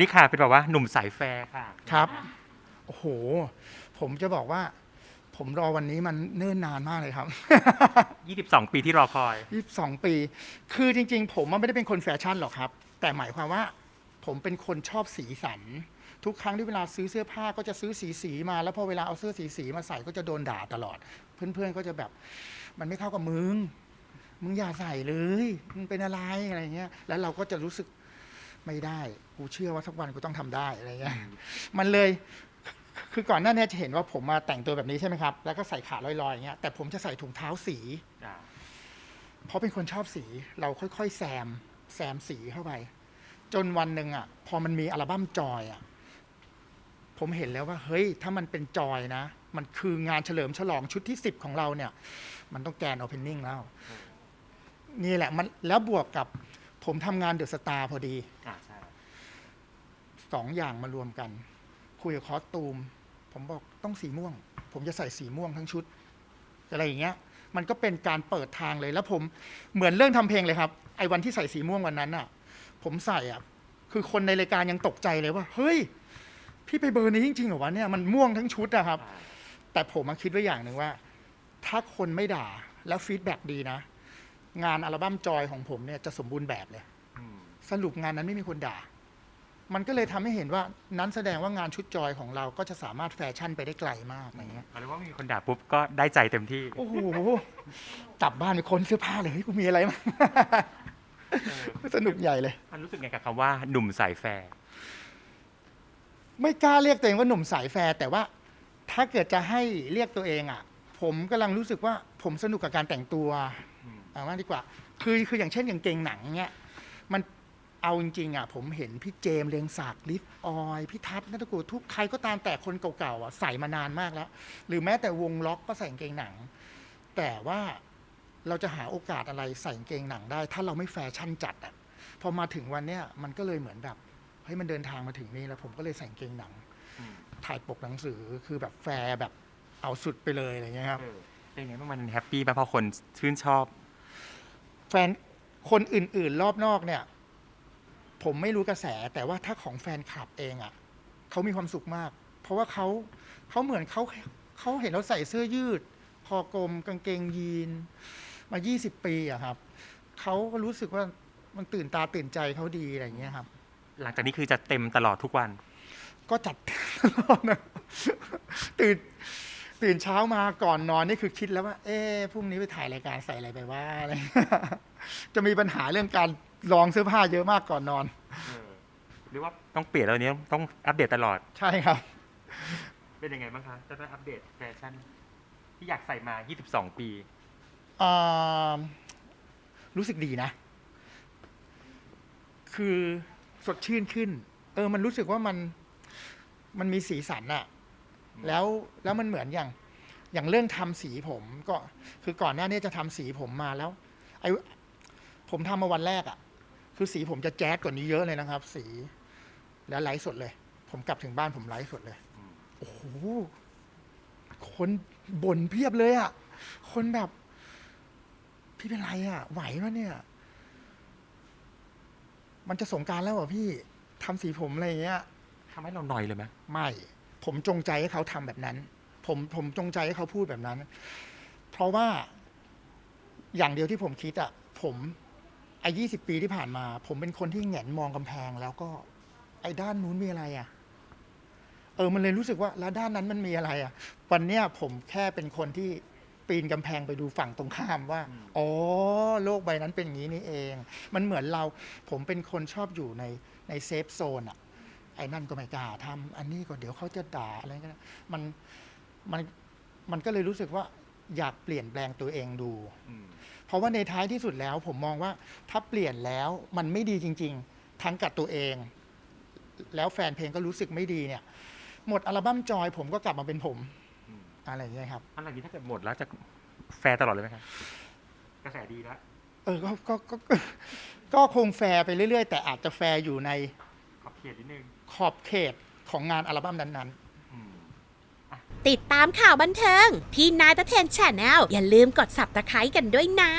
นี่ค่ะเป็นแบบว่าหนุ่มสายแฟร์ค่ะ ครับ โอ้โห ผมจะบอกว่า ผมรอวันนี้มันเนิ่นนานมากเลยครับ 22 ปีที่รอคอย 22 ปี คือจริง ๆ ผมมันไม่ได้เป็นคนแฟชั่นหรอกครับ แต่หมายความว่า ผมเป็นคนชอบสีสัน ทุกครั้งที่เวลาซื้อเสื้อผ้าก็จะซื้อสีสีๆมา แล้วพอเวลาเอาเสื้อสีสีๆมาใส่ก็จะโดนด่าตลอด เพื่อนๆก็จะแบบ มันไม่เข้ากับมึง มึงอย่าใส่เลย มึงเป็นอะไรอะไรเงี้ย แล้วเราก็จะรู้สึก ไม่ได้ กูเชื่อว่าสักวันกูต้องทำได้อะไรเงี้ยมันเลยคือก่อนหน้าเนี้จะเห็นว่าผมมาแต่งตัวแบบนี้ใช่ไหมครับ แล้วก็ใส่ขาลอยๆอย่างเงี้ย แต่ผมจะใส่ถุงเท้าสี เพราะเป็นคนชอบสี เราค่อยๆแซม แซมสีเข้าไป จนวันหนึ่งอะ พอมันมีอัลบั้มจอยอะ ผมเห็นแล้วว่า เฮ้ย ถ้ามันเป็นจอยนะ มันคืองานเฉลิมฉลองชุดที่สิบของเราเนี่ย มันต้องแกนโอเพนนิ่งแล้ว นี่แหละ มัน แล้วบวกกับ ผมทำงานเดอะสตาร์พอดี อ่าใช่ สองอย่างมารวมกัน คุยกับคอสตูม ผมบอกต้องสีม่วง ผมจะใส่สีม่วงทั้งชุด อะไรอย่างเงี้ย มันก็เป็นการเปิดทางเลยแล้วผมเหมือนเรื่องทำเพลงเลยครับ ไอ้วันที่ใส่สีม่วงวันนั้นอะ ผมใส่อะ คือคนในรายการยังตกใจเลยว่า เฮ้ย พี่ไปเบอร์นี้จริงๆเหรอวะเนี่ยมันม่วงทั้งชุดอะครับ แต่ผมมาคิดไว้อย่างหนึ่งว่า ถ้าคนไม่ด่าแล้วฟีดแบ็กดีนะ งานอัลบั้มจอยของผมเนี่ยจะสมบูรณ์แบบเลย สรุปงานนั้นไม่มีคนด่า มันก็เลยทำให้เห็นว่านั้นแสดงว่างานชุดจอยของเราก็จะสามารถแฟชั่นไปได้ไกลมากอะไรเงี้ยเอาเลยว่ามีคนด่าปุ๊บก็ได้ใจเต็มที่ โอ้โหกลับบ้านไปค้นเสื้อผ้าเลยเฮ้ยกูมีอะไรมั้งสนุกใหญ่เลยมันรู้สึกไงกับคำว่าหนุ่มสายแฟร์ไม่กล้าเรียกตัวเองว่าหนุ่มสายแฟร์แต่ว่าถ้าเกิดจะให้เรียกตัวเองอะ ผมกำลังรู้สึกว่าผมสนุกกับการแต่งตัว เอามากดีกว่า คือคืออย่างเช่นอย่างเกงหนังเนี้ยมันเอาจริงๆอะผมเห็นพี่เจมส์เรียงศักดิ์ลิฟออยพี่ทัศน์นัตกูลทุกใครก็ตามแต่คนเก่าๆอะใส่มานานมากแล้ว หรือแม้แต่วงล็อกก็ใส่กางเกงหนัง แต่ว่าเราจะหาโอกาสอะไรใส่กางเกงหนังได้ ถ้าเราไม่แฟชั่นจัดอะพอมาถึงวันเนี้ยมันก็เลยเหมือนแบบเฮ้ยมันเดินทางมาถึงนี่แล้วผมก็เลยใส่กางเกงหนัง ถ่ายปกหนังสือคือแบบแฟร์แบบเอาสุดไปเลยอะไรเงี้ยครับเออเป็นไงบ้างมันแฮปปี้ป่ะเพราะคนชื่นชอบแฟ นคนอื่น ๆ รอบนอกเนี่ย ผมไม่รู้กระแสแต่ว่าถ้าของแฟนคลับเองอะ่ะเขามีความสุขมาก เพราะว่าเขาเขาเหมือนเขาเขาเห็นเราใส่เสื้อยืด คอกลมกางเกงยีน มา 20 ปีอะครับเขาก็รู้สึกว่ามันตื่นตาตื่นใจเขาดีอะไรอย่างเงี้ยครับ หลังจากนี้คือจะเต็มตลอดทุกวัน ก็จัดตลอดนะตื่น ตื่นเช้ามาก่อนนอนนี่คือคิดแล้วว่า เอ๊ะพรุ่งนี้ไปถ่ายรายการใส่อะไรไปว่าอะไร จะมีปัญหาเรื่องการลองเสื้อผ้าเยอะมากก่อนนอน หรือว่าต้องเปลี่ยนแล้วนี้ต้องอัปเดตตลอด ใช่ครับ เป็นยังไงบ้างคะจะได้อัปเดตแฟชั่นที่อยากใส่มา 22 ปี อ่ารู้สึกดีนะ คือสดชื่นขึ้น เออ มันรู้สึกว่ามัน มันมีสีสันอะ แล้วแล้วมันเหมือนอย่างอย่างเรื่องทำสีผมก็คือก่อนหน้านี้จะทำสีผมมาแล้วไอ้ผมทำมาวันแรกอะคือสีผมจะแจ๊ดกว่านี้เยอะเลยนะครับ สีแล้วไลฟ์สดเลย ผมกลับถึงบ้านผมไลฟ์สดเลยโอ้โหคนบ่นเพียบเลยอะคนแบบ พี่เป็นไรอะไหวปะเนี่ย มันจะสงกรารแล้วเหรอพี่ทำสีผมอะไรอย่างเงี้ยทำให้เราหน่อยเลยไหมไม่ ผมจงใจให้เขาทำแบบนั้น ผมผมจงใจให้เขาพูดแบบนั้น เพราะว่าอย่างเดียวที่ผมคิดอะผมไอ้ยี่สิบปีที่ผ่านมา ผมเป็นคนที่แหงนมองกำแพง แล้วก็ไอ้ด้านนู้นมีอะไรอะเออมันเลยรู้สึกว่าแล้วด้านนั้นมันมีอะไรอะวันเนี้ยผมแค่เป็นคนที่ปีนกำแพงไปดูฝั่งตรงข้ามว่า อ๋อ โลกใบนั้นเป็นอย่างนี้นี่เอง มันเหมือนเรา ผมเป็นคนชอบอยู่ในในเซฟโซนอะ ไอ้นั่นก็ไม่กล้าทำอันนี้ก็เดี๋ยวเขาจะด่าอะไรก็ได้มันมันมันก็เลยรู้สึกว่าอยากเปลี่ยนแปลงตัวเองดู เพราะว่าในท้ายที่สุดแล้วผมมองว่าถ้าเปลี่ยนแล้วมันไม่ดีจริง ๆ ทั้งกับตัวเอง แล้วแฟนเพลงก็รู้สึกไม่ดีเนี่ย หมดอัลบั้มจอยผมก็กลับมาเป็นผมอืมอะไรอย่างเงี้ยครับอันหลังนี้ถ้าเกิดหมดแล้วจะแฟร์ตลอดเลยไหมครับกระแสดีแล้วเออก็ก็ก็ก็ก็คงแฟร์ไปเรื่อย ๆ แต่อาจจะแฟร์อยู่ใน ขอบเขตนิดนึงขอบเขตของงานอัลบั้มนั้นๆ อืม ติดตามข่าวบันเทิงที่นายตะเทนแชนแนลอย่าลืมกด subscribe กันด้วยนะ